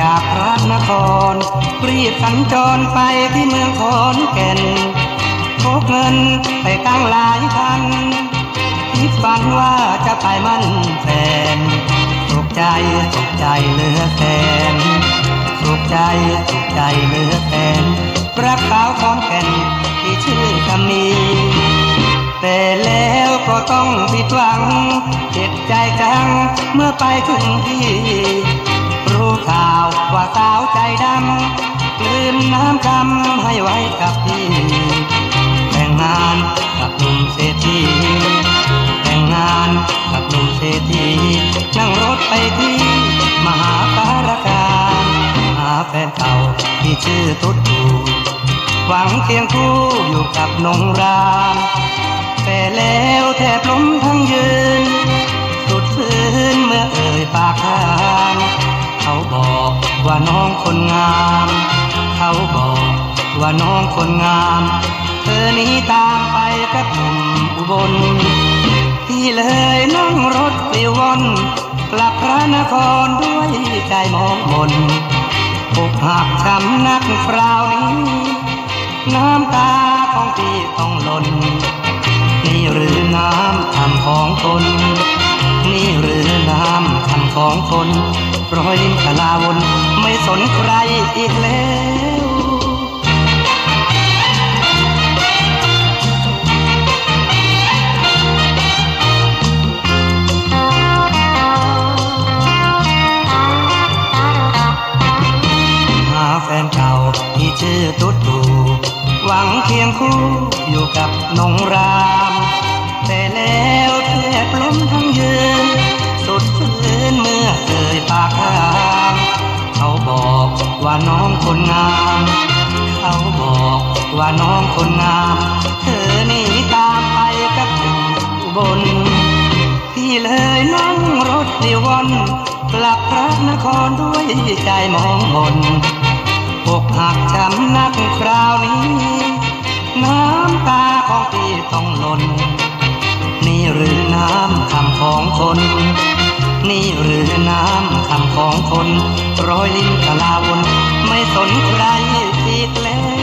จากพระนคร รีบสัญจรไปที่เมืองขอนแก่นพกเงินไปตั้งหลายพันคิดฝันว่าจะไปมั่นแฟนสุขใจสุขใจเหลือแสนสุขใจสุขใจเหลือแสนรักสาวขอนแก่นที่ชื่อคำมีแต่แล้วก็ต้องผิดหวังเจ็บใจจังเมื่อไปถึงที่ ข่าวว่าสาวใจดำกลืนน้ำคำให้ไว้กับพี่แต่งงานกับหนุ่มเศรษฐีแต่งงานกับหนุ่มเศรษฐีนั่งรถไปที่มหาสารคามหาแฟนเก่าที่ชื่อตุ๊ดตูหวังเคียงคู่อยู่กับนงรามแต่แล้วแทบล้มทั้งยืน ว่าน้องคนงาม เขาบอกว่าน้องคนงาม เธอหนี้ตามไปกับหนุ่มอุบลพี่เลยนั่งรถไปวนกลับพระนครด้วยใจมองมนอกหักช้ำนักคราวนี้น้ำตาของพี่ต้องหล่นนี่หรือน้ำคำของคน นี่หรือ ของคนรอยลิ้นกะลาวนไม่สนใครอีกแล้วหาแฟนเก่าที่ชื่อตุ๊ดตูหวังเคียงคู่อยู่กับนงราม แต่แล้ว คนงาม เขาบอกว่าน้องคนงาม เธอหนีตามไปกับหนุ่มอุบลพี่เลยนั่งรถดีววนกลับพระนครด้วยใจมองมนอกหักช้ำนักคราวนี้ น้ำตาของพี่ต้องหล่นนี่หรือน้ำคำของคน นี่หรือน้ำคำของคน ร้อยลิ้นกะลาวน ไม่สนใครอีกแล้ว